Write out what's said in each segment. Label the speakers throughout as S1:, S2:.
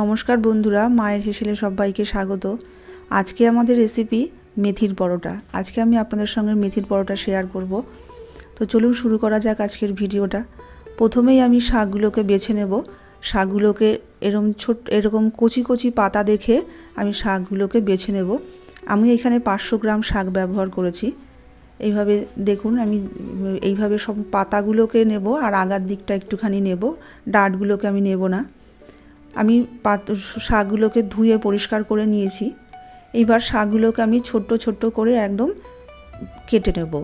S1: নমস্কার বন্ধুরা, মায়ের হেসেলে সবাইকে স্বাগত। আজকে আমাদের রেসিপি মেথির পরোটা। আজকে আমি আপনাদের সঙ্গে মেথির পরোটা শেয়ার করব। তো চলুন শুরু করা যাক আজকের ভিডিওটা। প্রথমেই আমি শাকগুলোকে বেছে নেব। শাকগুলোকে এরকম ছোট, এরকম কচি কচি পাতা দেখে আমি শাকগুলোকে বেছে নেব। আমি এখানে পাঁচশো গ্রাম শাক ব্যবহার করেছি। এইভাবে দেখুন, আমি এইভাবে সব পাতাগুলোকে নেব আর আগার দিকটা একটুখানি নেব। ডাটগুলোকে আমি নেব না। আমি পাত শাকগুলোকে ধুয়ে পরিষ্কার করে নিয়েছি। এইবার শাকগুলোকে আমি ছোট্ট ছোট্ট করে একদম কেটে নেব।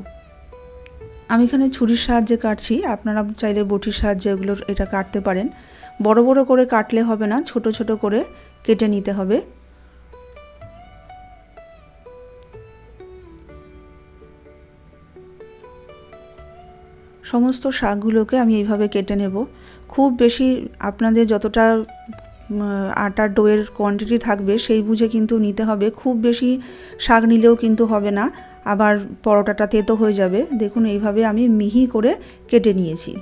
S1: আমি এখানে ছুরির সাহায্যে কাটছি। আপনারা চাইলে বটির সাহায্যে এগুলো এটা কাটতে পারেন। বড় বড় করে কাটলে হবে না, ছোট ছোট করে কেটে নিতে হবে। সমস্ত শাকগুলোকে আমি এইভাবে কেটে নেব। খুব বেশি আপনাদের যতটা আটার ডোয়ের কোয়ান্টিটি থাকবে, সেই বুঝে কিন্তু নিতে হবে। খুব বেশি শাক নিলেও কিন্তু হবে না, আবার পরোটাটা তেতো হয়ে যাবে। দেখুন, এইভাবে আমি মিহি করে কেটে নিয়েছি।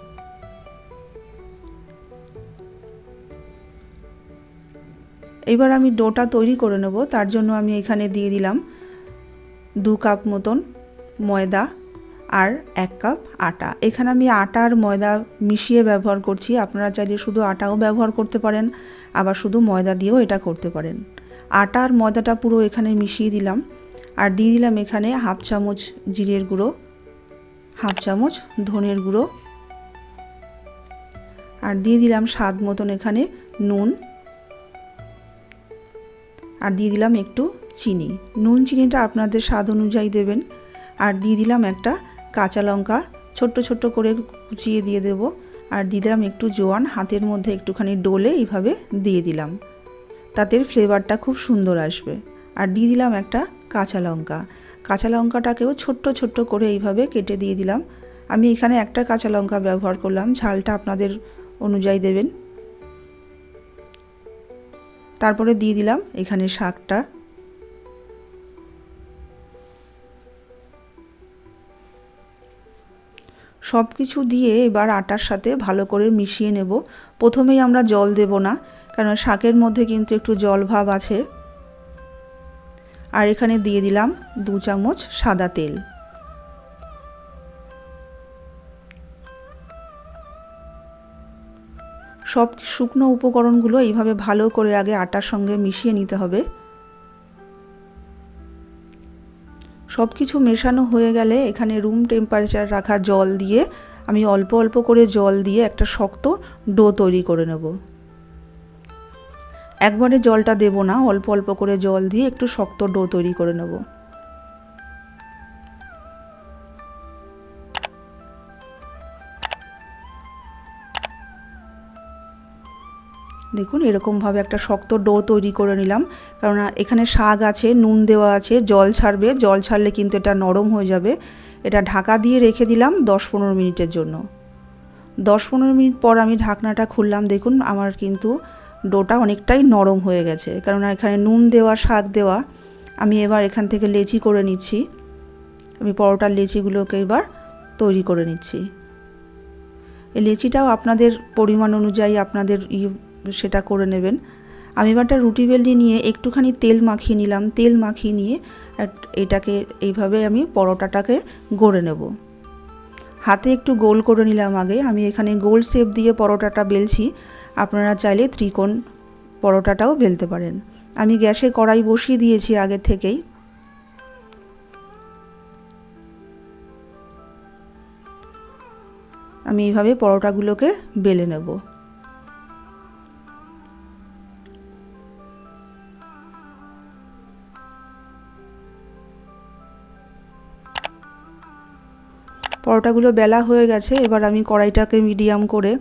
S1: এবার আমি ডোটা তৈরি করে নেব, তার জন্য আমি এখানে দিয়ে দিলাম দু কাপ মতন ময়দা আর এক কাপ আটা। এখানে আমি আটা আর ময়দা মিশিয়ে ব্যবহার করছি। আপনারা চাইলে শুধু আটাও ব্যবহার করতে পারেন, আবার শুধু ময়দা দিয়েও এটা করতে পারেন। আটা আর ময়দাটা পুরো এখানে মিশিয়ে দিলাম। আর দিয়ে দিলাম এখানে হাফ চামচ জিরের গুঁড়ো, হাফ চামচ ধনের গুঁড়ো। আর দিয়ে দিলাম স্বাদ মতন এখানে নুন। আর দিয়ে দিলাম একটু চিনি। নুন, চিনিটা আপনাদের স্বাদ অনুযায়ী দেবেন। আর দিয়ে দিলাম একটা কাঁচা লঙ্কা ছোট্ট ছোট্ট করে কুচিয়ে দিয়ে দেব। আর দিলাম একটু জোয়ান, হাতের মধ্যে একটুখানি ডোলে এইভাবে দিয়ে দিলাম। তাতে ফ্লেভারটা খুব সুন্দর আসবে। আর দিয়ে দিলাম একটা কাঁচা লঙ্কা। কাঁচা লঙ্কাটাকেও ছোট্ট ছোট্ট করে এইভাবে কেটে দিয়ে দিলাম। আমি এখানে একটা কাঁচা লঙ্কা ব্যবহার করলাম, ঝালটা আপনাদের অনুযায়ী দেবেন। তারপরে দিয়ে দিলাম এখানে শাকটা। সব কিছু দিয়ে এবার আটার সাথে ভালো করে মিশিয়ে নেব। প্রথমেই আমরা জল দেব না কারণ শাকের মধ্যে কিন্তু একটু জল ভাব আছে। আর এখানে দিয়ে দিলাম দু চামচ সাদা তেল। সব শুকনো উপকরণগুলো এইভাবে ভালো করে আগে আটার সঙ্গে মিশিয়ে নিতে হবে। সব কিছু মেশানো হয়ে গেলে এখানে রুম টেম্পারেচার রাখা জল দিয়ে, আমি অল্প অল্প করে জল দিয়ে একটা শক্ত ডো তৈরি করে নেব। একবারে জলটা দেব না, অল্প অল্প করে জল দিয়ে একটু শক্ত ডো তৈরি করে নেব। দেখুন, এরকমভাবে একটা শক্ত ডো তৈরি করে নিলাম। কারণ এখানে শাক আছে, নুন দেওয়া আছে, জল ছাড়বে। জল ছাড়লে কিন্তু এটা নরম হয়ে যাবে। এটা ঢাকা দিয়ে রেখে দিলাম দশ পনেরো মিনিটের জন্য। দশ পনেরো মিনিট পর আমি ঢাকনাটা খুললাম। দেখুন, আমার কিন্তু ডোটা অনেকটাই নরম হয়ে গেছে। কারণ এখানে নুন দেওয়া, শাক দেওয়া, আমি এবার এখান থেকে লেচি করে নিচ্ছি। আমি পরোটার লেচিগুলোকে এবার তৈরি করে নিচ্ছি। এই লেচিটাও আপনাদের পরিমাণ অনুযায়ী আপনাদের সেটা করে নেবেন। আমি এবারটা রুটি বেলনি নিয়ে একটুখানি তেল মাখিয়ে নিলাম। তেল মাখিয়ে নিয়ে এটাকে এইভাবে আমি পরোটাটাকে গড়ে নেব। হাতে একটু গোল করে নিলাম আগে। আমি এখানে গোল শেপ দিয়ে পরোটাটা বেলছি। আপনারা চাইলে ত্রিকোণ পরোটাটাও বেলতে পারেন। আমি গ্যাসে কড়াই বসিয়ে দিয়েছি আগে থেকেই। আমি এইভাবে পরোটাগুলোকে বেলে নেব। পরোটাগুলো বেলা হয়ে গেছে, এবার আমি কড়াইটাকে মিডিয়াম করে,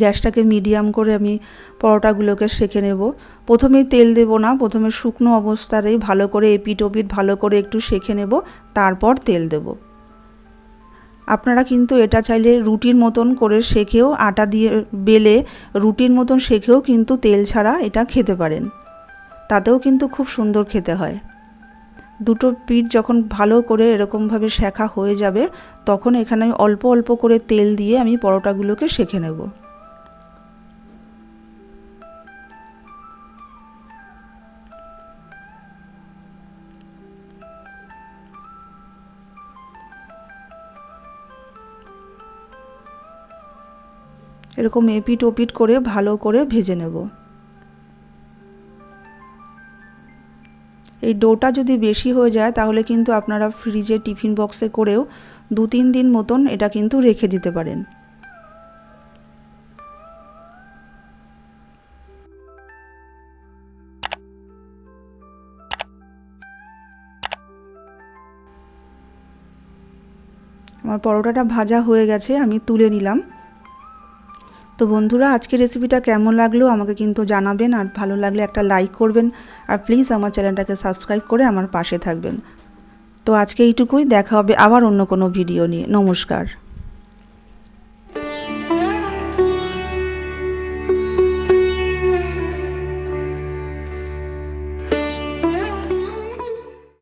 S1: গ্যাসটাকে মিডিয়াম করে আমি পরোটাগুলোকে সেঁকে নেব। প্রথমে তেল দেব না, প্রথমে শুকনো অবস্থাতেই ভালো করে এপিট ওপিট ভালো করে একটু সেঁকে নেব, তারপর তেল দেব। আপনারা কিন্তু এটা চাইলে রুটির মতন করে শেখেও আটা দিয়ে বেলে রুটির মতন শেখেও কিন্তু তেল ছাড়া এটা খেতে পারেন। তাতেও কিন্তু খুব সুন্দর খেতে হয়। দুটো পিঠ যখন ভালো করে এরকমভাবে শেখা হয়ে যাবে, তখন এখানে আমি অল্প অল্প করে তেল দিয়ে আমি পরোটাগুলোকে শেখে নেব। এরকম এপিট ওপিট করে ভালো করে ভেজে নেব। এই ডোটা যদি বেশি হয়ে যায়, তাহলে কিন্তু আপনারা ফ্রিজে টিফিন বক্সে করেও দু তিন দিন মতন এটা কিন্তু রেখে দিতে পারেন। আমার পরোটাটা ভাজা হয়ে গেছে, আমি তুলে নিলাম। তো বন্ধুরা আজকে রেসিপিটা কেমন লাগল আমাকে কিন্তু জানাবেন আর ভালো লাগলে একটা লাইক করবেন আর প্লিজ আমার চ্যানেলটাকে সাবস্ক্রাইব করে আমার পাশে থাকবেন। তো আজকে এইটুকুই, দেখা হবে আবার অন্য কোনো ভিডিও নিয়ে। নমস্কার।